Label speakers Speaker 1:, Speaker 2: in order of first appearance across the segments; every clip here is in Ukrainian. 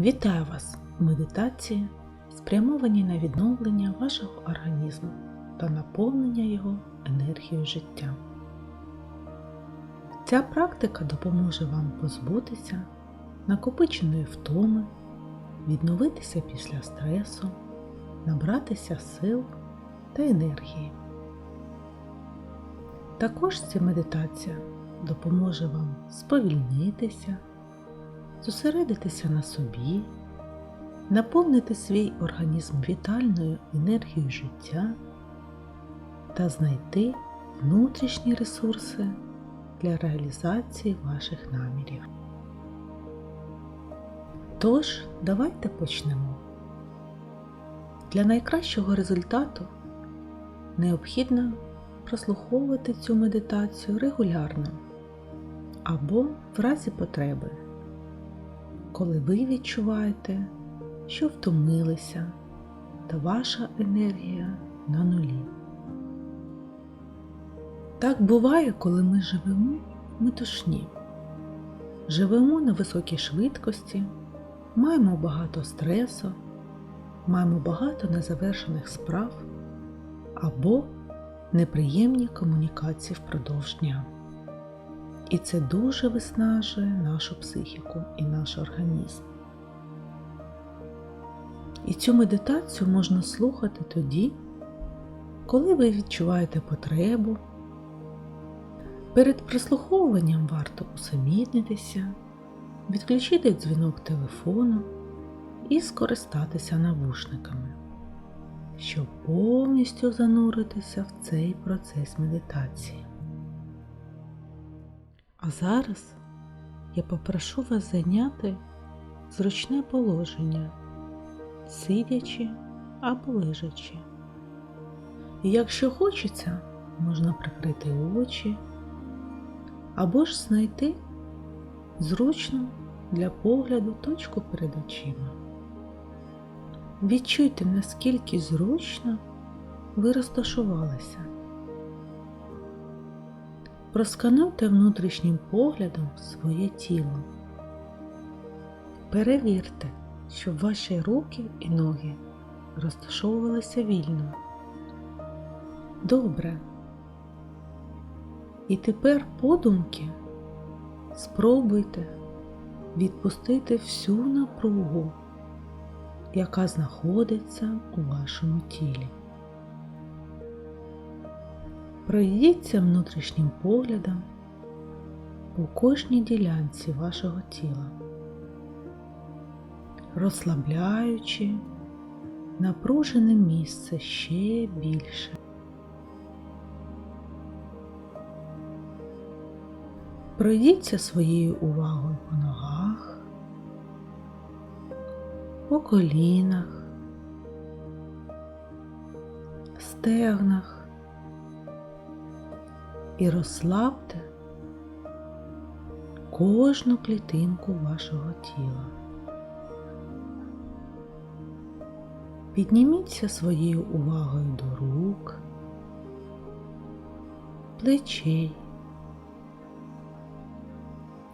Speaker 1: Вітаю вас медитації, спрямованій на відновлення вашого організму та наповнення його енергією життя. Ця практика допоможе вам позбутися накопиченої втоми, відновитися після стресу, набратися сил та енергії. Також ця медитація допоможе вам сповільнитися, зосередитися на собі, наповнити свій організм вітальною енергією життя та знайти внутрішні ресурси для реалізації ваших намірів. Тож, давайте почнемо. Для найкращого результату необхідно прослуховувати цю медитацію регулярно або в разі потреби, коли ви відчуваєте, що втомилися та ваша енергія на нулі. Так буває, коли ми живемо метушні, живемо на високій швидкості, маємо багато стресу, маємо багато незавершених справ або неприємні комунікації впродовж дня. І це дуже виснажує нашу психіку і наш організм. І цю медитацію можна слухати тоді, коли ви відчуваєте потребу. Перед прислуховуванням варто усамітнитися, відключити дзвінок телефону і скористатися навушниками, щоб повністю зануритися в цей процес медитації. А зараз я попрошу вас зайняти зручне положення, сидячи або лежачи. І якщо хочеться, можна прикрити очі або ж знайти зручну для погляду точку перед очима. Відчуйте, наскільки зручно ви розташувалися. Проскануйте внутрішнім поглядом своє тіло. Перевірте, щоб ваші руки і ноги розташовувалися вільно. Добре. І тепер подумки спробуйте відпустити всю напругу, яка знаходиться у вашому тілі. Пройдіться внутрішнім поглядом у кожній ділянці вашого тіла, розслабляючи напружене місце ще більше. Пройдіться своєю увагою по ногах, по колінах, стегнах і розслабте кожну клітинку вашого тіла. Підніміться своєю увагою до рук, плечей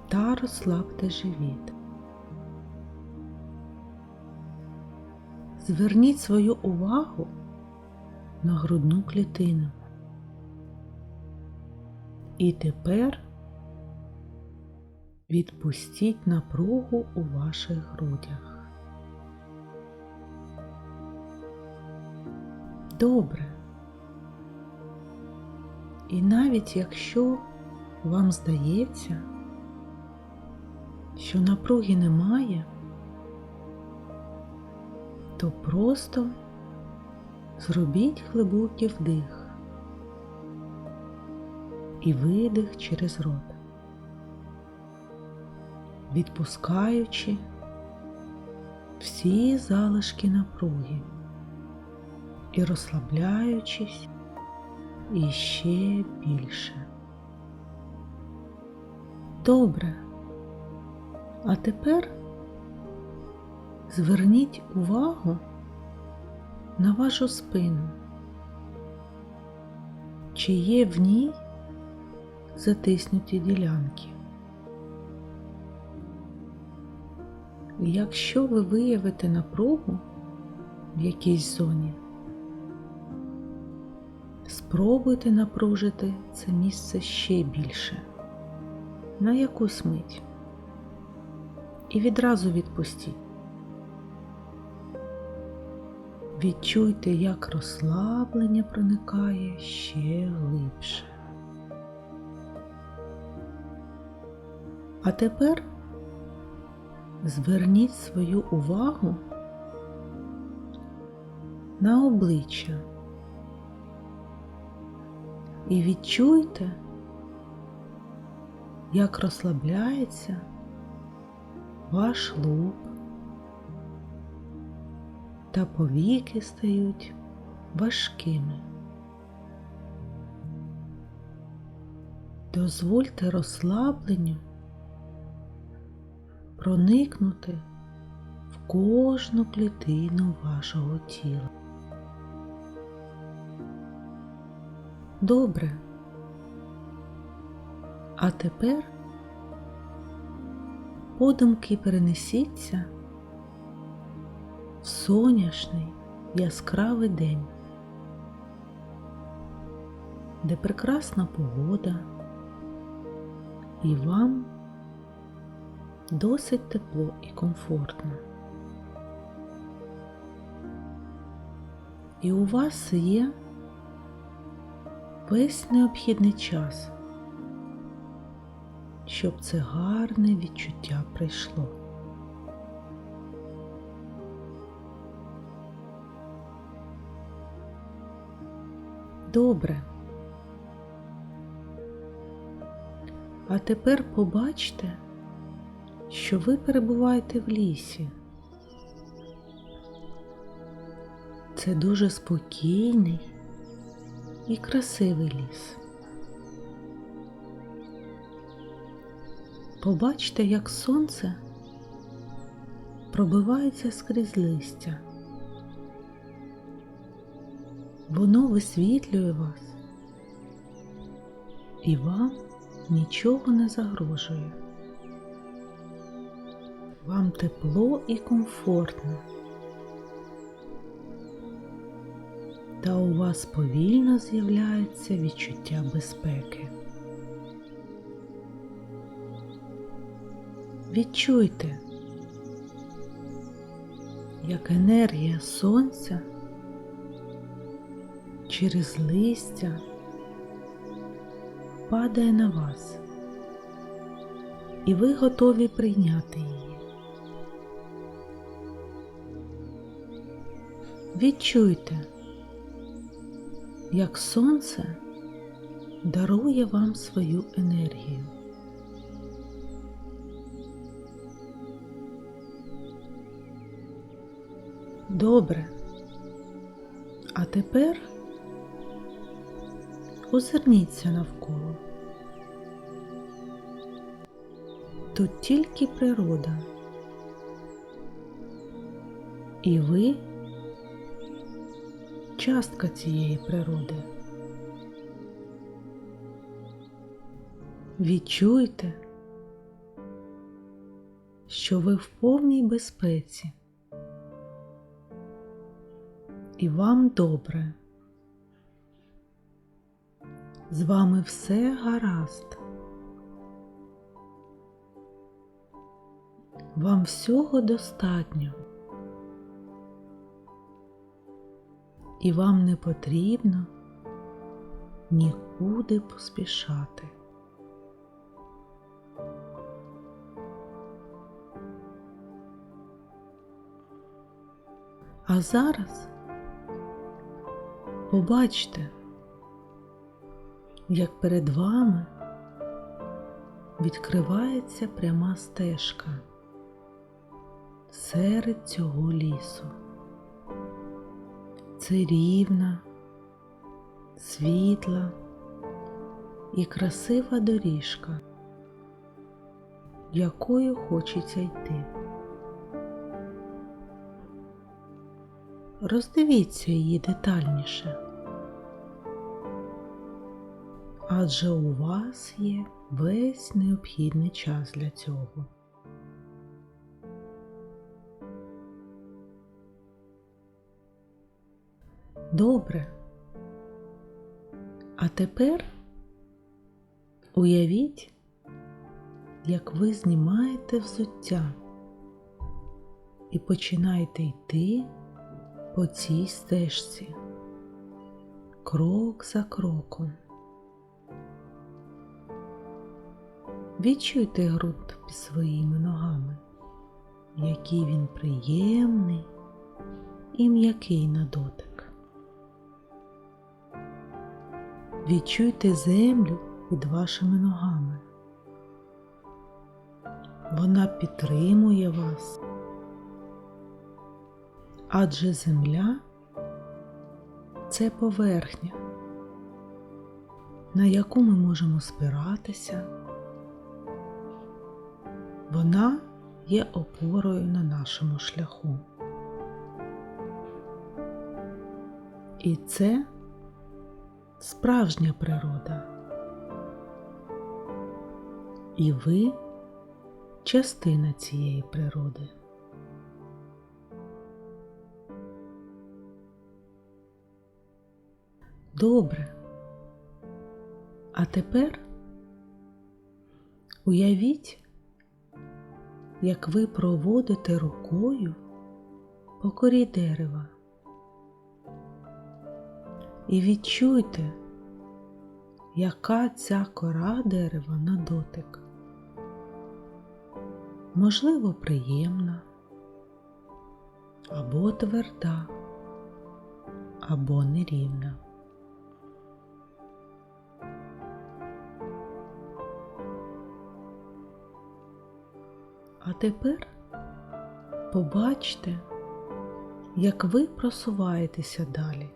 Speaker 1: та розслабте живіт. Зверніть свою увагу на грудну клітину. І тепер відпустіть напругу у ваших грудях. Добре. І навіть якщо вам здається, що напруги немає, то просто зробіть глибокий вдих і видих через рот, відпускаючи всі залишки напруги і розслабляючись іще більше. Добре. А тепер зверніть увагу на вашу спину. Чи є в ній затиснуті ділянки? Якщо ви виявите напругу в якійсь зоні, спробуйте напружити це місце ще більше на якусь мить і відразу відпустіть. Відчуйте, як розслаблення проникає ще глибше. А тепер зверніть свою увагу на обличчя і відчуйте, як розслабляється ваш лоб та повіки стають важкими. Дозвольте розслабленню проникнути в кожну клітину вашого тіла. Добре. А тепер подумки перенесіться в соняшний яскравий день, де прекрасна погода і вам досить тепло і комфортно. І у вас є весь необхідний час, щоб це гарне відчуття прийшло. Добре. А тепер побачте, що ви перебуваєте в лісі. Це дуже спокійний і красивий ліс. Побачте, як сонце пробивається скрізь листя. Воно висвітлює вас, і вам нічого не загрожує. Вам тепло і комфортно. Та у вас повільно з'являється відчуття безпеки. Відчуйте, як енергія сонця через листя падає на вас, і ви готові прийняти її. Відчуйте, як сонце дарує вам свою енергію. Добре. А тепер озирніться навколо. Тут тільки природа. І ви частка цієї природи. Відчуйте, що ви в повній безпеці і вам добре. З вами все гаразд. Вам всього достатньо. І вам не потрібно нікуди поспішати. А зараз побачте, як перед вами відкривається пряма стежка серед цього лісу. Це рівна, світла і красива доріжка, якою хочеться йти. Роздивіться її детальніше, адже у вас є весь необхідний час для цього. Добре. А тепер уявіть, як ви знімаєте взуття і починаєте йти по цій стежці, крок за кроком. Відчуйте ґрунт під своїми ногами, який він приємний і м'який на дотик. Відчуйте землю під вашими ногами. Вона підтримує вас, адже земля це поверхня, на яку ми можемо спиратися. Вона є опорою на нашому шляху. І це справжня природа. І ви частина цієї природи. Добре. А тепер уявіть, як ви проводите рукою по корі дерева. І відчуйте, яка ця кора дерева на дотик. Можливо, приємна, або тверда, або нерівна. А тепер побачте, як ви просуваєтеся далі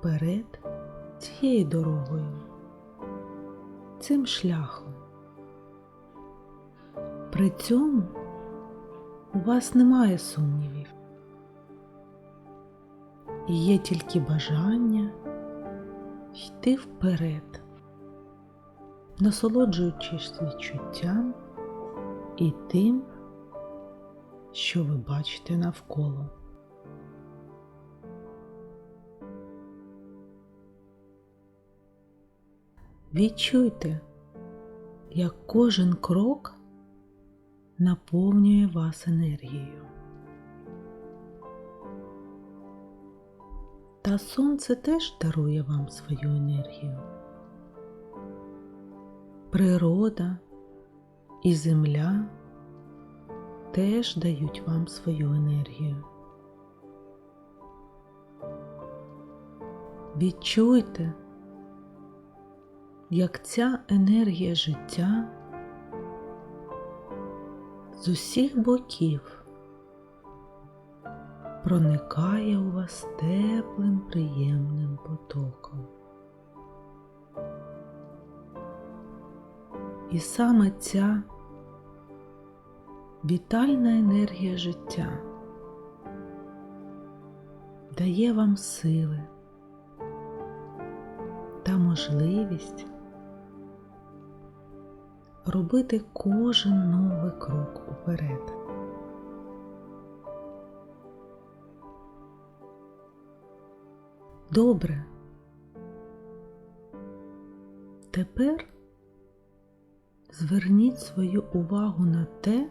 Speaker 1: вперед цією дорогою, цим шляхом. При цьому у вас немає сумнівів. І є тільки бажання йти вперед, насолоджуючись відчуттям і тим, що ви бачите навколо. Відчуйте, як кожен крок наповнює вас енергією. Та сонце теж дарує вам свою енергію. Природа і земля теж дають вам свою енергію. Відчуйте, як ця енергія життя з усіх боків проникає у вас теплим приємним потоком. І саме ця вітальна енергія життя дає вам сили та можливість робити кожен новий крок уперед. Добре. Тепер зверніть свою увагу на те,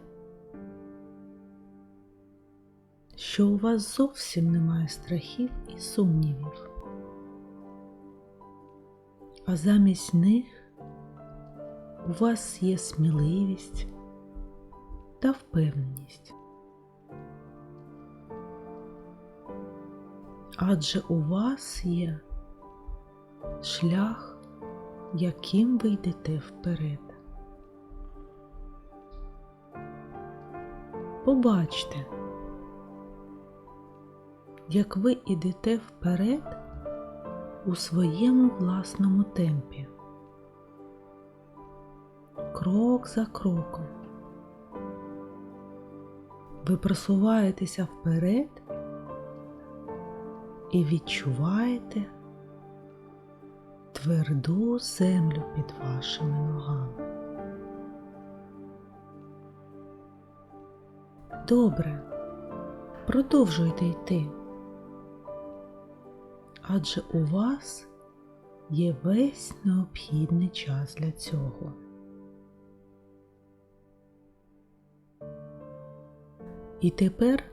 Speaker 1: що у вас зовсім немає страхів і сумнівів, а замість них у вас є сміливість та впевненість. Адже у вас є шлях, яким ви йдете вперед. Побачте, як ви йдете вперед у своєму власному темпі, крок за кроком. Ви просуваєтеся вперед і відчуваєте тверду землю під вашими ногами. Добре, продовжуйте йти. адже у вас є весь необхідний час для цього. І тепер,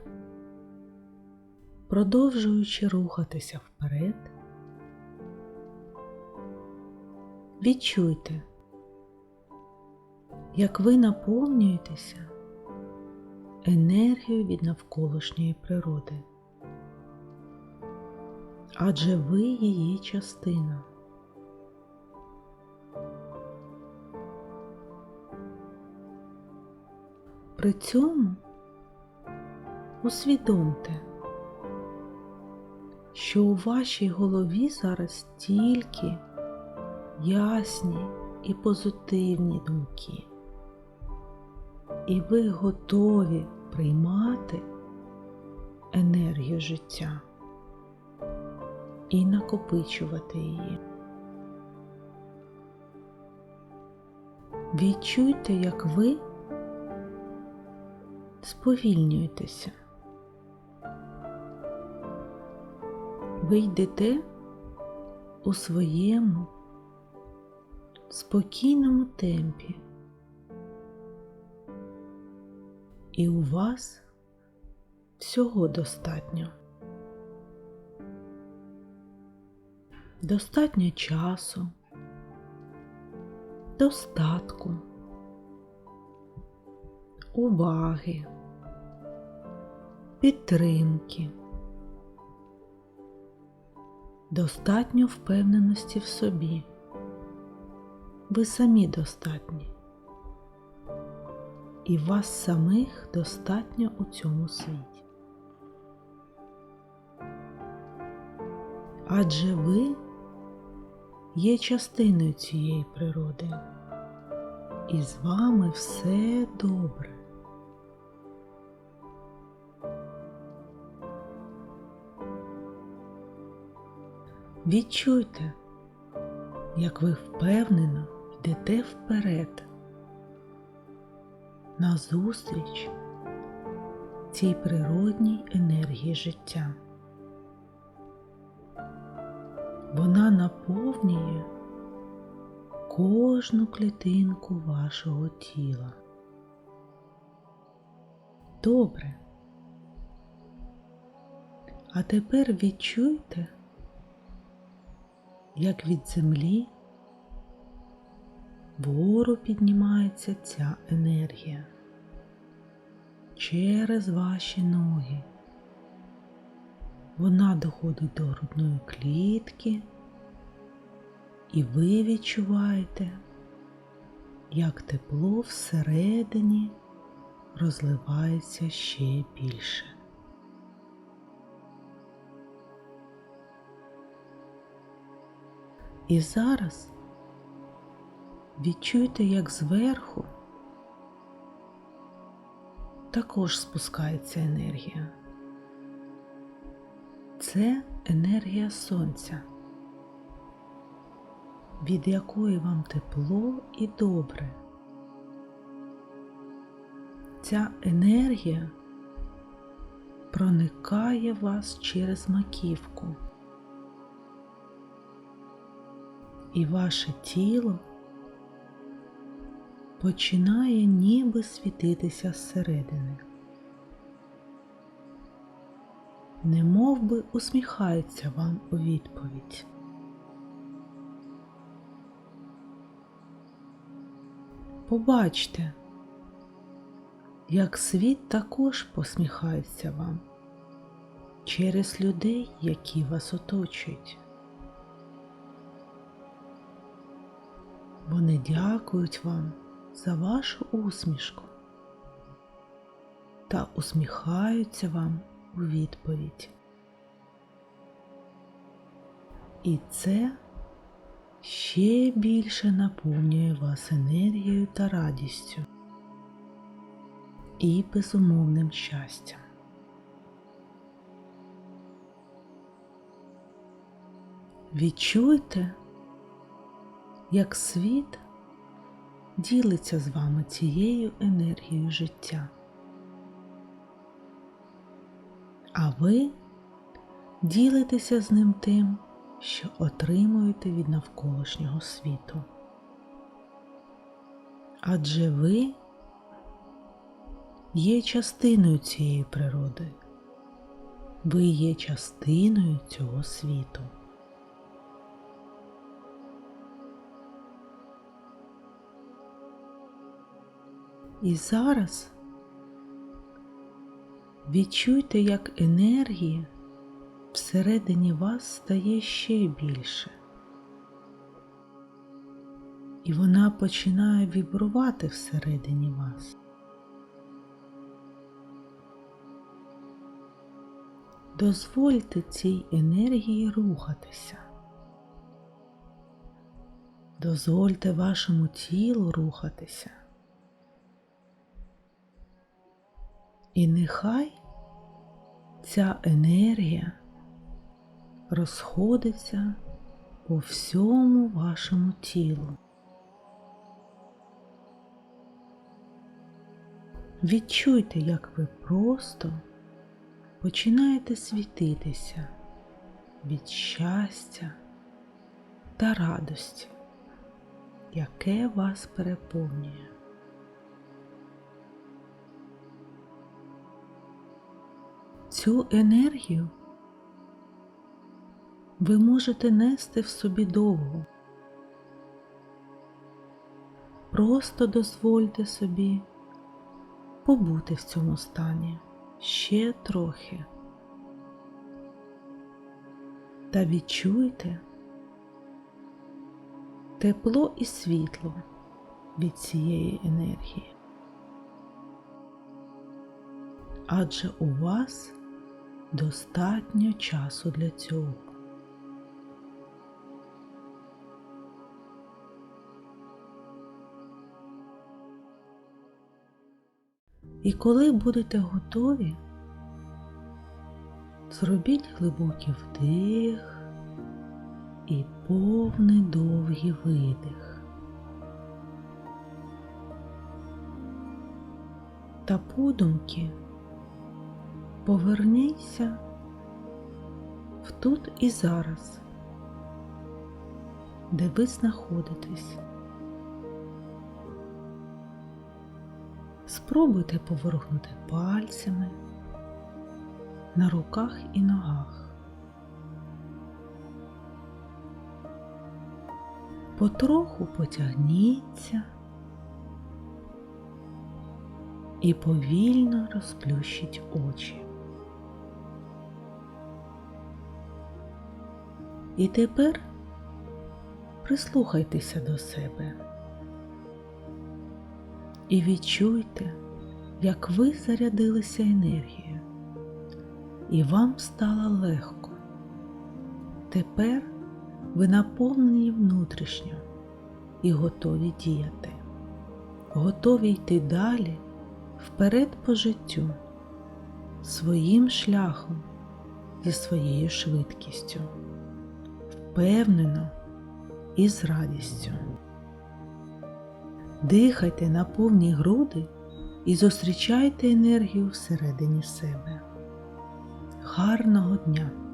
Speaker 1: продовжуючи рухатися вперед, відчуйте, як ви наповнюєтеся енергією від навколишньої природи, адже ви її частина. При цьому усвідомте, що у вашій голові зараз тільки ясні і позитивні думки, і ви готові приймати енергію життя і накопичувати її. Відчуйте, як ви сповільнюєтеся. Ви йдете у своєму спокійному темпі, і у вас всього достатньо. Достатньо часу, достатку, уваги, підтримки, достатньо впевненості в собі. Ви самі достатні, і вас самих достатньо у цьому світі. Адже ви є частиною цієї природи, і з вами все добре. Відчуйте, як ви впевнено йдете вперед, назустріч цій природній енергії життя. Вона наповнює кожну клітинку вашого тіла. Добре. А тепер відчуйте, як від землі вгору піднімається ця енергія через ваші ноги. Вона доходить до грудної клітки, і ви відчуваєте, як тепло всередині розливається ще більше. І зараз відчуйте, як зверху також спускається енергія. Це енергія сонця, від якої вам тепло і добре. Ця енергія проникає вас через маківку, і ваше тіло починає ніби світитися зсередини. Не би усміхається вам у відповідь. Побачте, як світ також посміхається вам через людей, які вас оточують. Вони дякують вам за вашу усмішку та усміхаються вам у відповідь. І це ще більше наповнює вас енергією та радістю і безумовним щастям. Відчуйте, як світ ділиться з вами цією енергією життя. А ви ділитеся з ним тим, що отримуєте від навколишнього світу. Адже ви є частиною цієї природи, ви є частиною цього світу. І зараз відчуйте, як енергії всередині вас стає ще більше. І вона починає вібрувати всередині вас. Дозвольте цій енергії рухатися. Дозвольте вашому тілу рухатися. І нехай ця енергія розходиться по всьому вашому тілу. Відчуйте, як ви просто починаєте світитися від щастя та радості, яке вас переповнює. Цю енергію ви можете нести в собі довго. Просто дозвольте собі побути в цьому стані ще трохи. Та відчуйте тепло і світло від цієї енергії. Адже у вас достатньо часу для цього. І коли будете готові, зробіть глибокий вдих і повний довгий видих. Та подумки поверніться в тут і зараз, де ви знаходитесь. Спробуйте поворухнути пальцями на руках і ногах. Потроху потягніться і повільно розплющіть очі. І тепер прислухайтеся до себе. І відчуйте, як ви зарядилися енергією, і вам стало легко. Тепер ви наповнені внутрішньо і готові діяти, готові йти далі вперед по життю, своїм шляхом зі своєю швидкістю, впевнено і з радістю. Дихайте на повні груди і зустрічайте енергію всередині себе. Гарного дня!